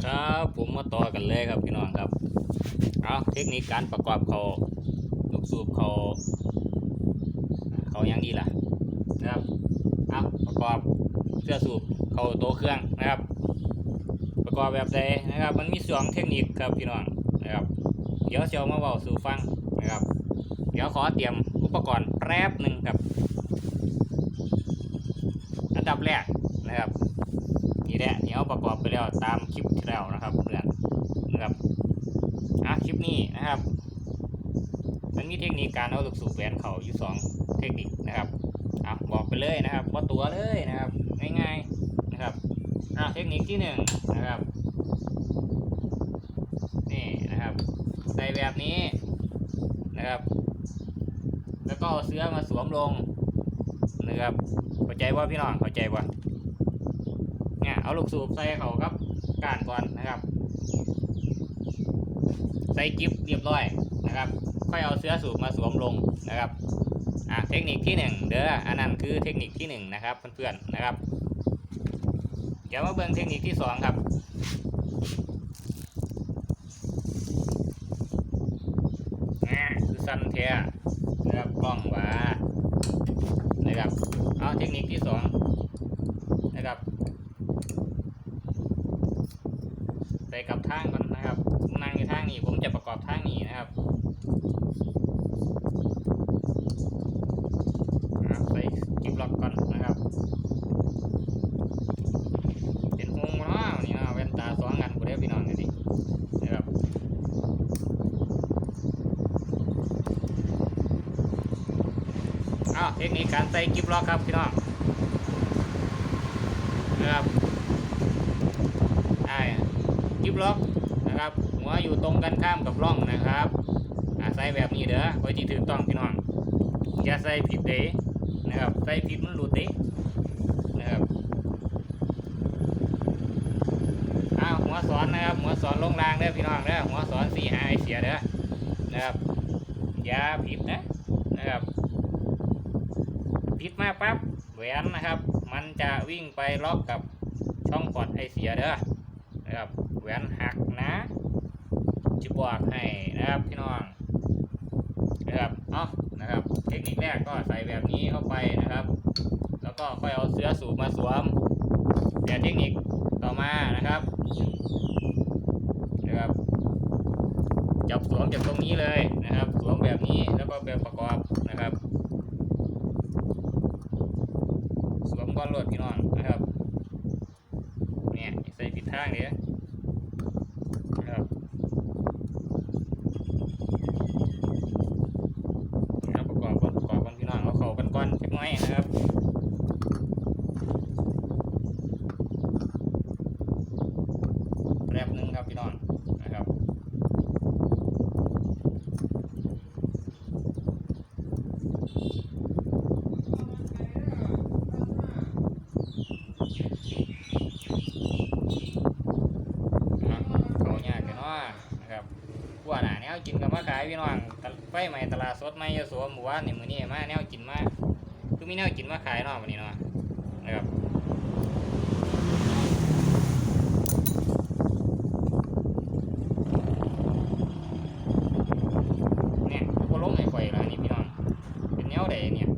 ครับผมมาต่อกันเลยครับพี่น้องครับเอาเทคนิคการประกอบเขาลูกสูบเขาเขายังดีล่ะนะครับเอาประกอบเสื้อสูบเขาตัวเครื่องนะครับ ประกอบแบบใดนะครับ มันมีสองเทคนิคครับพี่น้องนะครับ เดี๋ยวเชียวมาเบาสู่ฟังนะครับ เดี๋ยวขอเตรียมอุปกรณ์แป๊บหนึ่งครับ อันดับแรกนะครับ นี่แหละนี่เอาประกอบไปแล้วตามคลิปที่แล้วนะครับเพื่อนนะครับอะคลิปนี้นะครับ มันมีเทคนิคการเอาลูกสูบแหวนเขาอยู่สองเทคนิคนะครับอะบอกไปเลยนะครับว่าตัวเลยนะครับ ง่ายๆนะครับอะเทคนิคที่หนึ่งนะครับนี่นะครับใส่แบบนี้นะครับ แล้วก็เอาเสื้อมาสวมลงนะครับเข้าใจว่าพี่น้องเข้าใจว่า เนี่ยเอาลูกสูบใส่เขาครับก้านก่อนนะครับ ใส่กิฟเรียบร้อยนะครับ ค่อยเอาเสื้อสูบมาสวมลงนะครับอะเทคนิคที่หนึ่งเด้ออันนั้นคือเทคนิคที่หนึ่งนะครับเพื่อนๆนะครับ เดี๋ยวมาเบิ่งเทคนิคที่สองครับอ่คือสั้นเทียนะครับกล้องว่านะครับเอาเทคนิคที่สองนะครับ ใส่ กับทางก่อนนะครับผมนั่งอยู่ทางนี้ผมจะประกอบทางนี้นะครับอะใส่กิบล็อกก่อนนะครับ เป็นหงมาเนาะวันนี่เนะแว่นตาสองอันกูได้พี่น้องกันดินะครับอ้าวเทคนิคการใส่กิบล็อกครับพี่น้องนะครับ บล็อกนะครับ หัวอยู่ตรงกันข้ามกับร่องนะครับอาใส่แบบนี้เด้อไว้ที่ถูกต้องพี่น้องอย่าใส่ผิดเด้นะครับใส่ผิดมันหลุดเด้นะครับอ้าวหัวสอนนะครับ หัวสอนลงรางเด้อพี่น้องเด้อหัวสอนสี่หาไอเสียเด้อนะครับอย่าผิดนะนะครับผิดมาปั๊บแหวนนะครับ มันจะวิ่งไปล็อกกับช่องปอดไอเสียเด้อ นะครับแหวนหักนะจะบอกให้นะครับพี่น้องนะครับเนานะครับเทคนิคแรกก็ใส่แบบนี้เข้าไปนะครับ แล้วก็ค่อยเอาเสื้อสูบมาสวมแต่เทคนิคต่อมานะครับนะครับ จับสวมจากตรงนี้เลยนะครับ สวมแบบนี้แล้วก็แบบประกอบนะครับ สวมก้อนลวดพี่น้องนะครับ เนี่ยใส่ผิดทางเดี๋ยวนะครับนะครับประกอบก่อนประกอบก่อนพี่น้องเอาเข้ากันก่อนเล็กน้อยนะครับแป๊บหนึงครับพี่น้องนะครับอะเขายากกันเนาะนะครับกว่าหนาแนวกินกับมาขาย พี่น้องไฟใหม่ตลาดสดไม่ยโสมหมู่บ้านนี่มื้อนี้มาแนวกินมาคือมีแนวกินมาขายเนาะวันนี้เนาะนะครับ เนี่ยก็ลงให้ข่อยแล้วนี่พี่น้อง เป็นแนวใดเนี่ย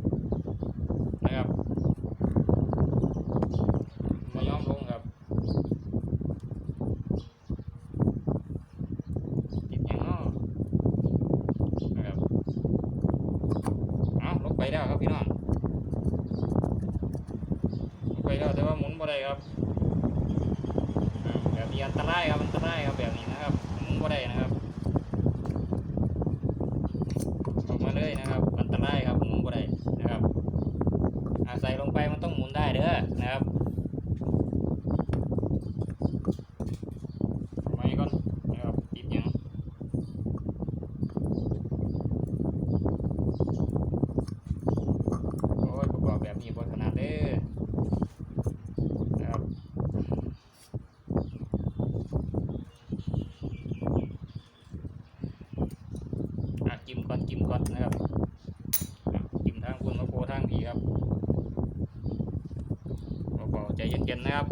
นะครับมายอมลงครับติดหยังเนาะนะครับเอาลงไป แล้วครับพี่น้องไปแล้วแต่ว่าหมุนบ่ได้ครับแบบนี้อันตรายครับอันตรายครับแบบนี้นะครับหมุนบ่ได้นะครับออกมาเลยนะครับ อันตรายครับหมุนบ่ได้นะครับอาศัยลงไปมันต้องหมุนได้เด้อนะครับไว้ก่อนนะครับติดหยังโอ้ยประกอบแบบนี้บ่ถนัดเด้อนะครับอะจิ้ม ก่อนจิ้มก่อนนะครับจิ้มทางคุณมะโพทางผีครับเบาๆใจเย็นๆนะครับ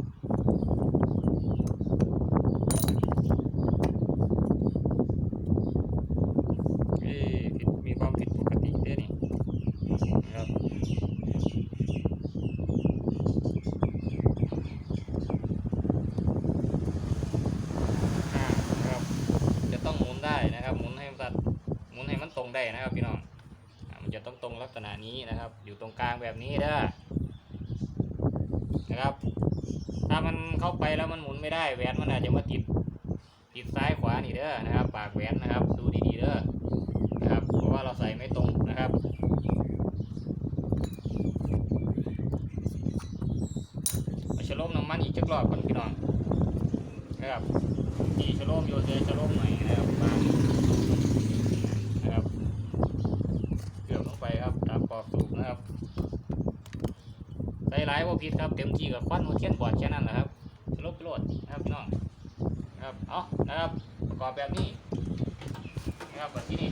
ได้นะครับพี่น้องอ่ามันจะต้องตรงลัก ษณะนี้นะครับ อยู่ตรงกลางแบบนี้เด้อนะครับ ถ้ามันเข้าไปแล้วมันหมุนไม่ได้แหวนมันอาจจะมาติดติดซ้ายขวานี่เด้อนะครับ ปากแหวนนะครับ ดูดีๆเด้อนะครับเพราะว่าเราใส่ไม่ตรงนะครับเอาชะโลมน้ำมันอีกจักรอบก่อนพี่น้องนะครับที่ชะโลมโยนเลยชะโลมหน่อยนะครับเกือบลงไปครับตามปอกสูบนะครับใส่หลายว่าพิษครับเต็มที่กับควันมาเทียนบอดแค่นั้นแหละครับโลมไปโหลดนะครับพี่น้องนะครับเอานะครับประกอบแบบนี้นะครับแบบที่นี่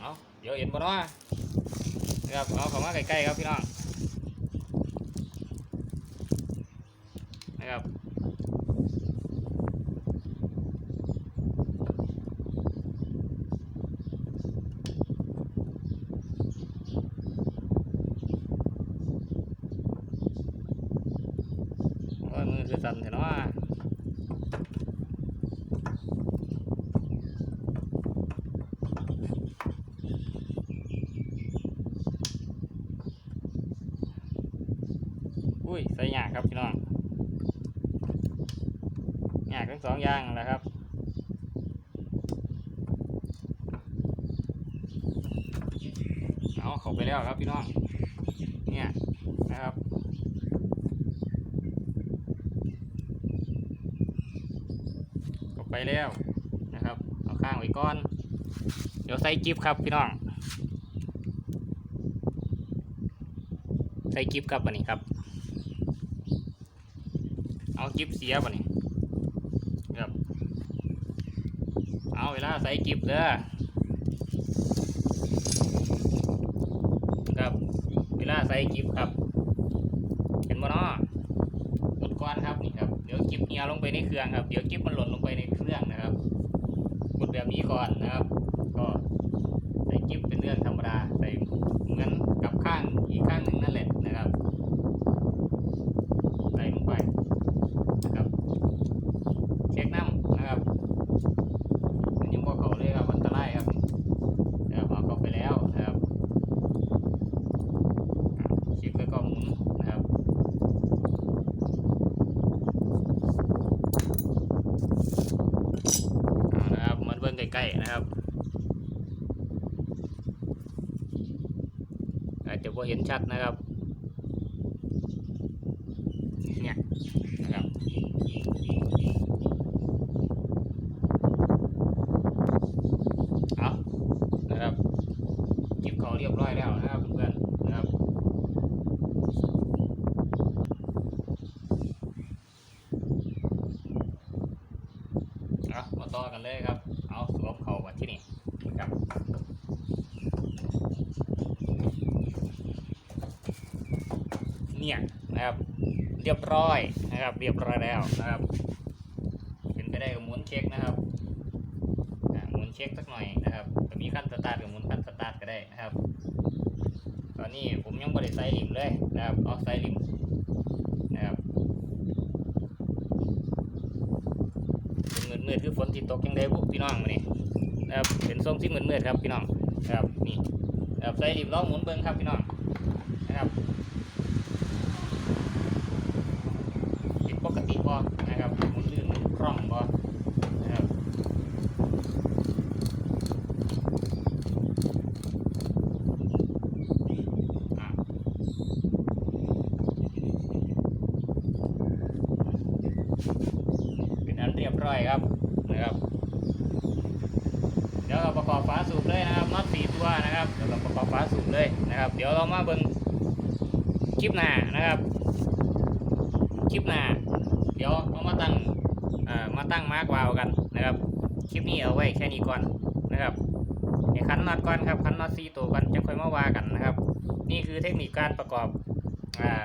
เอาเดี๋ยวเห็นบ่เนาะนะครับเอาเข้ามาใกล้ๆครับพี่น้องนะครับโอ้ยมือคือ สั่นเถอะเนาะอุ้ยใส่หยากครับพี่น้องยากทั้งสองอย่างนั่นแหละครับเอาเข้าไปแล้วครับพี่น้องเนี่ยนะครับเข้า ไปแล้วนะครับเอาข้างไว้ก่อน เดี๋ยวใส่กิฟครับพี่น้อง ใส่กิฟครับอันนี้ครับ เอากิฟเสียป่ะนี่ครับ เอาเวลาใส่กิฟเด้อครับ เวลาใส่กิฟครับ เห็นบ่เนาะกดก้อนครับนี่ครับ เดี๋ยวกิฟเหี่ยลงไปในเครื่องครับ เดี๋ยวกิฟมันหล่นลงไปในเครื่องนะครับ กด แบบนี้ก่อนนะครับ ก็ใส่กิฟเป็นเรื่องธรรมดา ใส่เหมือนกับข้างอีกข้างหนึ่งนั่นแหละนะครับ ใส่ลงไปนะครับ เช็คน้ำนะครับอันนี้บอกเขาเลยครับอันตรายครับนะครับเอาเข้าไปแล้วนะครับ คลิปแล้วก็หมุนนะครับเอานะครับมันเบิ้งใกล้ๆ นะครับ อาจจะพอเห็นชัดนะครับเนี่ยนะครับเอานะครับจิบเขาเรียบร้อยแล้วนะครับเพื่อนๆนะครับ เอามาต่อกันเลยครับ เอาสวมเข่ามาที่นี่ครับ เนี่ยนะครับ เรียบร้อยนะครับ เรียบร้อยแล้วนะครับเป็นไปได้ก็หมุนเช็คนะครับหมุนเช็คสักหน่อยนะครับถ้ามีขั้นสตาร์ทก็หมุนขั้นสตาร์ทก็ได้นะครับ ตอนนี้ผมยังไม่ได้ใส่ลิมเลยนะครับเอาใส่ลิมนะครับเป็นมืดๆคือฝนที่ตกยังได้บุพี่น้องมาเนี่ยนะครับเป็นทรงที่มืดๆครับพี่น้องนะครับนี่ครับใส่ดิบล้อหมุนเบิ้งครับพี่น้องนะครับผิ ดปกติบ่นะครับมุนลื่นมุนคล่องบ่นะครับเป็นอันเรียบร้อยครับนะครับเดี๋ยวเราประกอบฝาสูบเลยนะครับน็อตสี่ตัวนะครับเดี๋ยวเราประกอบฝาสูบเลยนะครับ เดี๋ยวเรามาเบิ่งคลิปหน้านะครับ คลิปหน้าเดี๋ยวเรามาตั้งอ่อมาตั้งมาร์กวาวกันนะครับคลิปนี้เอาไว้แค่นี้ก่อนนะครับให้คันน็อตก่อนครับคันน็อตสี่ตัวก่อนจะค่อยมาวากันนะครับ นี่คือเทคนิคการประกอบอ่า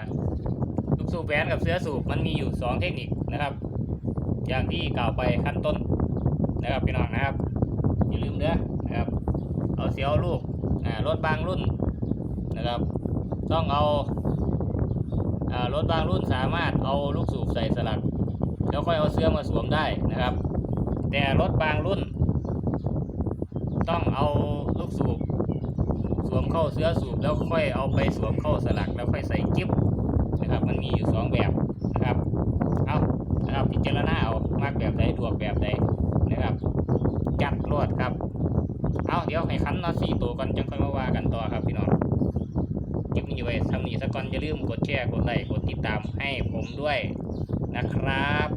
ลูกสูบแหวนกับเสื้อสูบมันมีอยู่สองเทคนิคนะครับ อย่างที่กล่าวไปขั้นต้นนะครับพี่น้องนะครับอย่าลืมเด้อนะครับ เอาเสียวลูกอ่ารถบางรุ่นนะครับ ต้องเอา รถบางรุ่นสามารถเอาลูกสูบใส่สลัก แล้วค่อยเอาเสื้อมาสวมได้นะครับ แต่รถบางรุ่น ต้องเอาลูกสูบสวมเข้าเสื้อสูบแล้วค่อยเอาไปสวมเข้าสลัก แล้วค่อยใส่กิ๊บนะครับ มันมีอยู่สองแบบนะครับเอานะครับพิจารณาเอามากแบบใดดวกแบบใดนะครับ จัดรวดครับเอาเดี๋ยวให้คันนาะสี่ตัวก่อนจังค่อยมาว่ากันต่อครับพี่น้อง คลิปนี้ไว้ทำนี้สักก่อนอย่าลืมกดแชร์กดไลค์กดติดตามให้ผมด้วยนะครับ